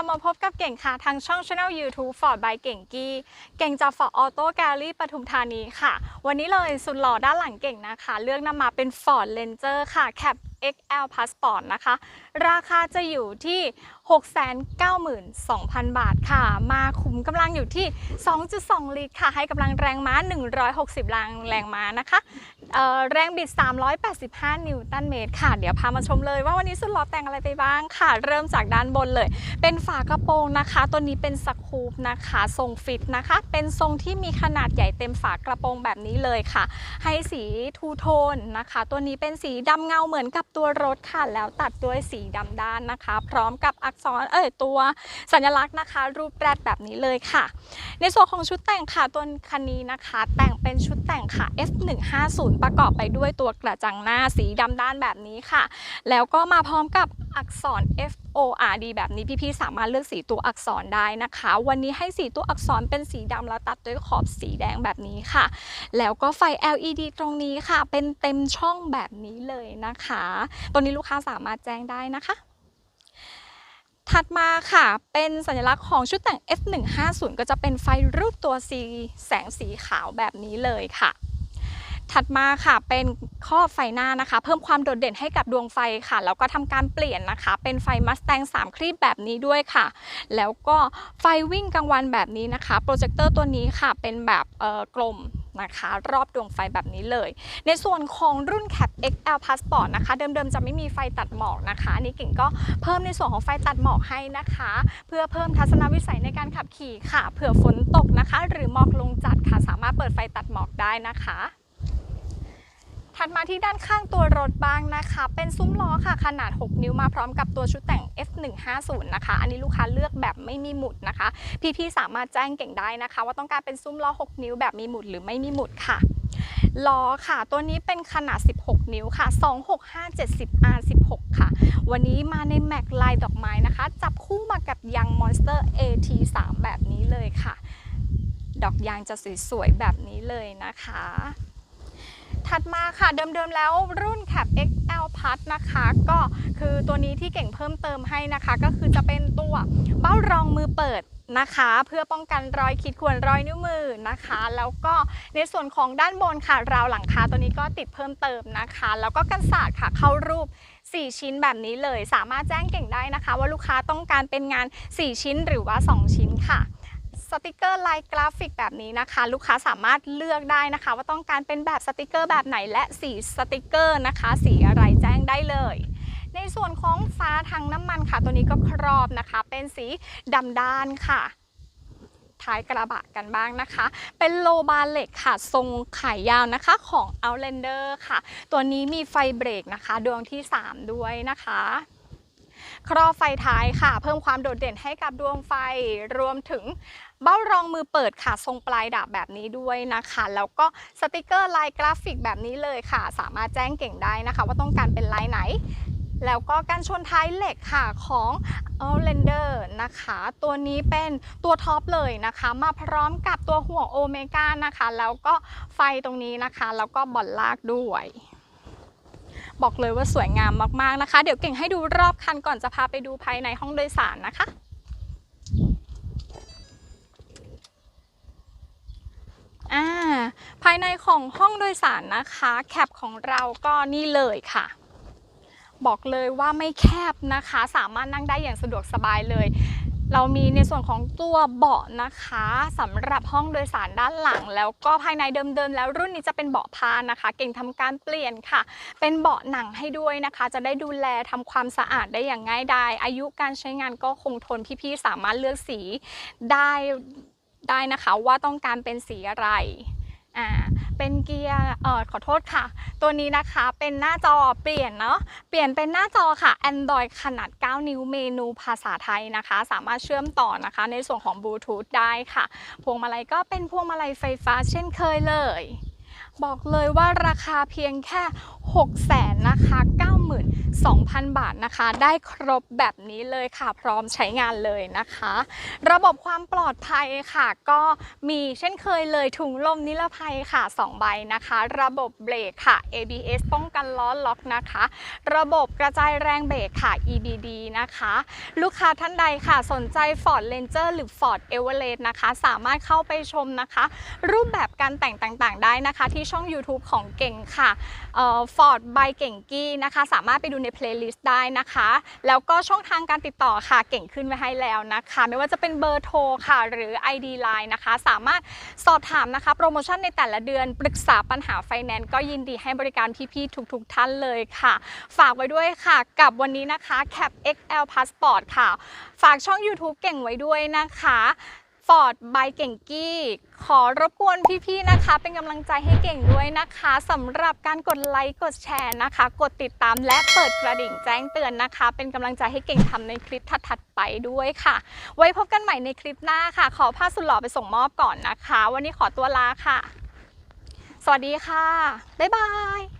วัสดีค่ะกลับมาพบกับเก่งค่ะ ทางช่อง Channel YouTube Ford by เก่งกี้ เก่งจาก Ford Auto Gallery ปทุมธานีค่ะ วันนี้เลยสุดหล่อด้านหลังเก่งนะคะ เลือกนำมาเป็น Ford Ranger ค่ะ Cab XL Passport นะคะ ราคาจะอยู่ที่ 692,000 บาทค่ะ มาคุมกำลังอยู่ที่ 2.2 ลิตรค่ะ ให้กำลังแรงม้า 160 แรงแรงม้านะคะเอ่อแรงบิด 385 นิวตันเมตรค่ะ เดี๋ยวพามาชมเลยว่าวันนี้สุดหล่อแต่งอะไรไปบ้างค่ะ เริ่มจากด้านบนเลย เป็นฝากระโปรงนะคะ ตัวนี้เป็นสกูปนะคะ ทรงฟิตนะคะ เป็นทรงที่มีขนาดใหญ่เต็มฝากระโปรงแบบนี้เลยค่ะ ให้สีทูโทนนะคะ ตัวนี้เป็นสีดำเงาเหมือนกับตัวรถค่ะแล้วตัดด้วยสีดำด้านนะคะ พร้อมกับอักษรเอ่ยตัวสัญลักษณ์นะคะ รูปแรดแบบนี้เลยค่ะ ในส่วนของชุดแต่งค่ะตัวคันนี้นะคะ แต่งเป็นชุดแต่งค่ะ F150 ประกอบไปด้วยตัวกระจังหน้าสีดำด้านแบบนี้ค่ะ แล้วก็มาพร้อมกับอักษร F O R D แบบนี้พี่ๆสามารถเลือกสีตัวอักษรได้นะคะ วันนี้ให้สีตัวอักษรเป็นสีดำแล้วตัดด้วยขอบสีแดงแบบนี้ค่ะ แล้วก็ไฟ LED ตรงนี้ค่ะ เป็นเต็มช่องแบบนี้เลยนะคะตัวนี้ลูกค้าสามารถแจ้งได้นะคะถัดมาค่ะ เป็นสัญลักษณ์ของชุดแต่ง F150 ก็จะเป็นไฟรูปตัว C แสงสีขาวแบบนี้เลยค่ะ ถัดมาค่ะเป็นข้อไฟหน้านะคะ เพิ่มความโดดเด่นให้กับดวงไฟค่ะแล้วก็ทำการเปลี่ยนนะคะ เป็นไฟมัสแตง3ครีบแบบนี้ด้วยค่ะ แล้วก็ไฟวิ่งกลางวันแบบนี้นะคะโปรเจคเตอร์ตัวนี้ค่ะเป็นแบบเอ่อกลมนะคะรอบดวงไฟแบบนี้เลย ในส่วนของรุ่น Cap XL Passport นะคะ เดิมๆจะไม่มีไฟตัดหมอกนะคะอันนี้เก่งก็เพิ่มในส่วนของไฟตัดหมอกให้นะคะ เพื่อเพิ่มทัศนวิสัยในการขับขี่ค่ะเผื่อฝนตกนะคะ หรือหมอกลงจัดค่ะสามารถเปิดไฟตัดหมอกได้นะคะ ถัดมาที่ด้านข้างตัวรถบ้างนะคะ เป็นซุ้มล้อค่ะ ขนาด 6 นิ้วมาพร้อมกับตัวชุดแต่ง F150 นะคะ อันนี้ลูกค้าเลือกแบบไม่มีหมุดนะคะ พี่ๆสามารถแจ้งเก่งได้นะคะ ว่าต้องการเป็นซุ้มล้อ 6 นิ้วแบบมีหมุดหรือไม่มีหมุดค่ะล้อค่ะ ตัวนี้เป็นขนาด 16 นิ้วค่ะ 265 70 R16 ค่ะ วันนี้มาในแม็กลายดอกไม้นะคะ จับคู่มากับยาง Monster AT3 แบบนี้เลยค่ะ ดอกยางจะสวยๆแบบนี้เลยนะคะ ดมาค่ะเดิมๆแล้วรุ่น Cap XL Plus นะคะ ก็คือตัวนี้ที่เก่งเพิ่มเติมให้นะคะ ก็คือจะเป็นตัวเบ้ารองมือเปิดนะคะ เพื่อป้องกันรอยขีดข่วนรอยนิ้วมือนะคะ แล้วก็ในส่วนของด้านบนค่ะราวหลังคาตัวนี้ก็ติดเพิ่มเติมนะคะ แล้วก็กันศาสตร์ค่ะเข้ารูป 4 ชิ้นแบบนี้เลย สามารถแจ้งเก่งได้นะคะ ว่าลูกค้าต้องการเป็นงาน 4 ชิ้นหรือว่า 2 ชิ้นค่ะ สติกเกอร์ลายกราฟิกแบบนี้นะคะ ลูกค้าสามารถเลือกได้นะคะ ว่าต้องการเป็นแบบสติกเกอร์แบบไหนและสีสติกเกอร์นะคะ สีอะไรแจ้งได้เลย ในส่วนของฟ้าทางน้ำมันค่ะ ตัวนี้ก็ครอบนะคะ เป็นสีดำด้านค่ะท้ายกระบะกันบ้างนะคะ เป็นโลบาร์เหล็กค่ะ ทรงขายยาวนะคะของ Outlander ค่ะ ตัวนี้มีไฟเบรกนะคะ ดวงที่ 3 ด้วยนะคะ ครอบไฟท้ายค่ะ เพิ่มความโดดเด่นให้กับดวงไฟรวมถึงเบ้ารองมือเปิดค่ะทรงปลายดาบแบบนี้ด้วยนะคะ แล้วก็สติกเกอร์ลายกราฟิกแบบนี้เลยค่ะ สามารถแจ้งเก่งได้นะคะ ว่าต้องการเป็นลายไหน แล้วก็การชนท้ายเหล็กค่ะของ Outlander นะคะ ตัวนี้เป็นตัวท็อปเลยนะคะ มาพร้อมกับตัวห่วงโอเมก้านะคะ แล้วก็ไฟตรงนี้นะคะ แล้วก็บอลลากด้วย บอกเลยว่าสวยงามมากๆนะคะ เดี๋ยวเก่งให้ดูรอบคันก่อนจะพาไปดูภายในห้องโดยสารนะคะอ่าภายในของห้องโดยสารนะคะแคปของเราก็นี่เลยค่ะ บอกเลยว่าไม่แคบนะคะ สามารถนั่งได้อย่างสะดวกสบายเลย เรามีในส่วนของตัวเบาะนะคะสำหรับห้องโดยสารด้านหลัง แล้วก็ภายในเดิมๆแล้วรุ่นนี้จะเป็นเบาะผ้านะคะ เก่งทำการเปลี่ยนค่ะ เป็นเบาะหนังให้ด้วยนะคะ จะได้ดูแลทำความสะอาดได้อย่างง่ายดายอายุการใช้งานก็คงทนพี่ๆสามารถเลือกสีได้ได้นะคะว่าต้องการเป็นสีอะไรอ่า เป็นเกียร์เอ่อขอโทษค่ะ ตัวนี้นะคะเป็นหน้าจอเปลี่ยนเนาะเปลี่ยนเป็นหน้าจอค่ะ Android ขนาด 9 นิ้วเมนูภาษาไทยนะคะ สามารถเชื่อมต่อนะคะ ในส่วนของบลูทูธได้ค่ะ พวงมาลัยก็เป็นพวงมาลัยไฟฟ้าเช่นเคยเลย บอกเลยว่าราคาเพียงแค่6แสนนะคะ92,000 บาทนะคะ ได้ครบแบบนี้เลยค่ะ พร้อมใช้งานเลยนะคะ ระบบความปลอดภัยค่ะ ก็มีเช่นเคยเลยถุงลมนิรภัยค่ะ 2 ใบนะคะ ระบบเบรกค่ะ ABS ป้องกันล้อล็อกนะคะ ระบบกระจายแรงเบรกค่ะ EBD นะคะ ลูกค้าท่านใดค่ะ สนใจ Ford Ranger หรือ Ford Everest นะคะ สามารถเข้าไปชมนะคะ รูปแบบการแต่งต่างๆ ได้นะคะที่ช่อง YouTube ของเก่งค่ะฟอร์ดบายเก่งกี้นะคะ สามารถไปดูในเพลย์ลิสต์ได้นะคะ แล้วก็ช่องทางการติดต่อค่ะ เก่งขึ้นไว้ให้แล้วนะคะ ไม่ว่าจะเป็นเบอร์โทรค่ะ หรือ ID Line นะคะ สามารถสอบถามนะคะ โปรโมชั่นในแต่ละเดือนปรึกษาปัญหาไฟแนนซ์ก็ยินดีให้บริการพี่ๆทุกๆท่านเลยค่ะ ฝากไว้ด้วยค่ะ กับวันนี้นะคะ Cap XL Passport ค่ะ ฝากช่อง YouTube เก่งไว้ด้วยนะคะ Ford by เก่งกี้ ขอรบกวนพี่ๆนะคะ เป็นกำลังใจให้เก่งด้วยนะคะสำหรับการกดไลค์กดแชร์นะคะ กดติดตามและเปิดกระดิ่งแจ้งเตือนนะคะ เป็นกำลังใจให้เก่งทำในคลิปถัดๆไปด้วยค่ะ ไว้พบกันใหม่ในคลิปหน้าค่ะ ขอผ้าสุดหล่อไปส่งมอบก่อนนะคะ วันนี้ขอตัวลาค่ะ สวัสดีค่ะบ๊ายบาย